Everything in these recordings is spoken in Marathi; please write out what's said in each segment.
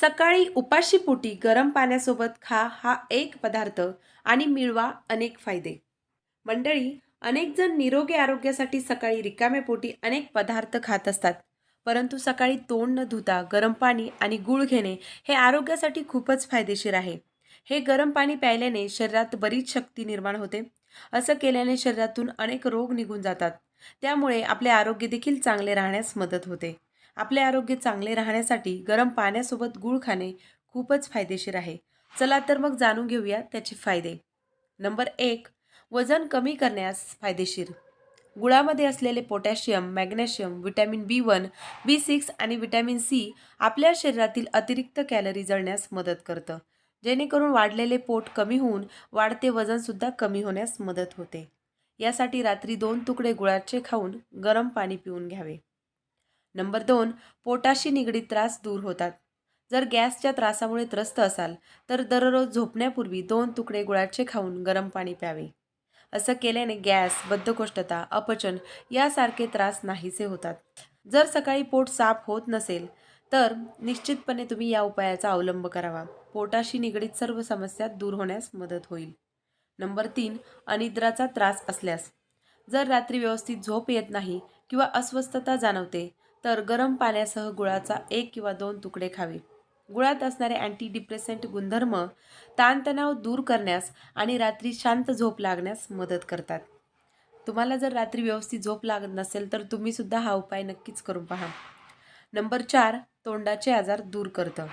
सकाळी उपाशीपोटी गरम पाण्यासोबत खा हा एक पदार्थ आणि मिळवा अनेक फायदे. मंडळी अनेक जण निरोगी आरोग्यासाठी सकाळी रिकाम्या पोटी अनेक पदार्थ खात असतात. परंतु सकाळी तोंड न धुता गरम पाणी आणि गूळ घेणे हे आरोग्यासाठी खूपच फायदेशीर आहे. हे गरम पाणी प्यायल्याने शरीरात बरीच शक्ती निर्माण होते. असं केल्याने शरीरातून अनेक रोग निघून जातात. त्यामुळे आपले आरोग्य देखील चांगले राहण्यास मदत होते. आपले आरोग्य चांगले राहण्यासाठी गरम पाण्यासोबत गूळ खाणे खूपच फायदेशीर आहे. चला तर मग जाणून घेऊया त्याचे फायदे. नंबर एक वजन कमी करण्यास फायदेशीर. गुळामध्ये असलेले potassium magnesium vitamin B one B six आणि विटॅमिन सी आपल्या शरीरातील अतिरिक्त कॅलरी जळण्यास मदत करतं. जेणेकरून वाढलेले पोट कमी होऊन वाढते वजनसुद्धा कमी होण्यास मदत होते. यासाठी रात्री दोन तुकडे गुळाचे खाऊन गरम पाणी पिऊन घ्यावे. नंबर दोन पोटाशी निगडीत त्रास दूर होतात. जर गॅसच्या त्रासामुळे त्रस्त असाल तर दररोज झोपण्यापूर्वी दोन तुकडे गुळाचे खाऊन गरम पाणी प्यावे. असं केल्याने गॅस बद्धकोष्ठता अपचन यासारखे त्रास नाहीसे होतात. जर सकाळी पोट साफ होत नसेल तर निश्चितपणे तुम्ही या उपायाचा अवलंब करावा. पोटाशी निगडीत सर्व समस्या दूर होण्यास मदत होईल. नंबर तीन अनिद्राचा त्रास असल्यास. जर रात्री व्यवस्थित झोप येत नाही किंवा अस्वस्थता जाणवते तर गरम पाण्यासह गुळाचा एक किंवा दोन तुकडे खावे. गुळात असणारे अँटी डिप्रेसेंट गुणधर्म ताणतणाव दूर करण्यास आणि रात्री शांत झोप लागण्यास मदत करतात. तुम्हाला जर रात्री व्यवस्थित झोप लागत नसेल तर तुम्हीसुद्धा हा उपाय नक्कीच करून पहा. नंबर चार तोंडाचे आजार दूर करतं.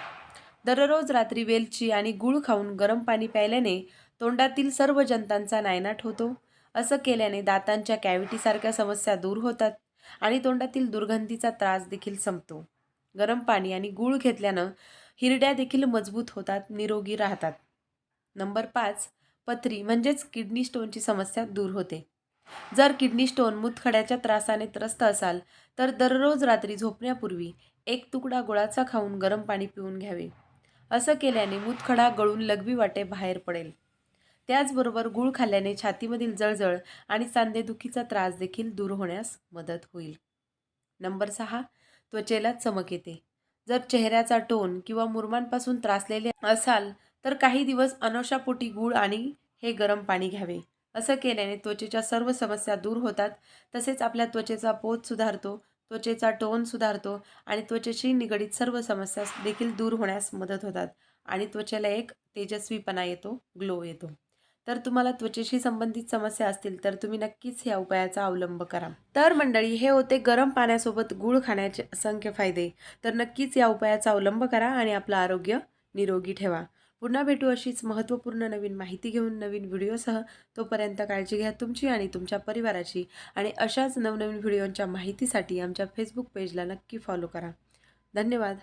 दररोज रात्री वेलची आणि गूळ खाऊन गरम पाणी प्यायल्याने तोंडातील सर्व जंतांचा नायनाट होतो. असं केल्याने दातांच्या कॅव्हिटीसारख्या समस्या दूर होतात. आणि तोंडातील दुर्गंधीचा त्रास देखील संपतो. गरम पाणी आणि गूळ घेतल्यानं हिरड्या देखील मजबूत होतात निरोगी राहतात. नंबर पाच पथरी म्हणजेच किडनी स्टोनची समस्या दूर होते. जर किडनी स्टोन मुतखड्याच्या त्रासाने त्रस्त असाल तर दररोज रात्री झोपण्यापूर्वी एक तुकडा गुळाचा खाऊन गरम पाणी पिऊन घ्यावे. असं केल्याने मुतखडा गळून लघवी वाटे बाहेर पडेल. त्याचबरोबर गूळ खाल्ल्याने छातीमधील जळजळ आणि सांधेदुखीचा त्रास देखील दूर होण्यास मदत होईल. नंबर सहा त्वचेला चमक येते. जर चेहऱ्याचा टोन किंवा मुरमांपासून त्रासलेले असाल तर काही दिवस अनोशापोटी गूळ आणि हे गरम पाणी घ्यावे. असं केल्याने त्वचेच्या सर्व समस्या दूर होतात. तसेच आपल्या त्वचेचा पोत सुधारतो त्वचेचा टोन सुधारतो आणि त्वचेशी निगडीत सर्व समस्या देखील दूर होण्यास मदत होतात आणि त्वचेला एक तेजस्वीपणा येतो ग्लो येतो. तर तुम्हाला त्वचेशी संबंधित समस्या असतील तर तुम्ही नक्कीच या उपायाचा अवलंब करा. तर मंडळी हे होते गरम पाण्यासोबत गूळ खाण्याचे असंख्य फायदे. तर नक्कीच या उपायाचा अवलंब करा आणि आपलं आरोग्य निरोगी ठेवा. पुन्हा भेटू अशीच महत्त्वपूर्ण नवीन माहिती घेऊन नवीन व्हिडिओसह. तोपर्यंत काळजी घ्या तुमची आणि तुमच्या परिवाराची. आणि अशाच नवनवीन व्हिडिओंच्या माहितीसाठी आमच्या फेसबुक पेजला नक्की फॉलो करा. धन्यवाद.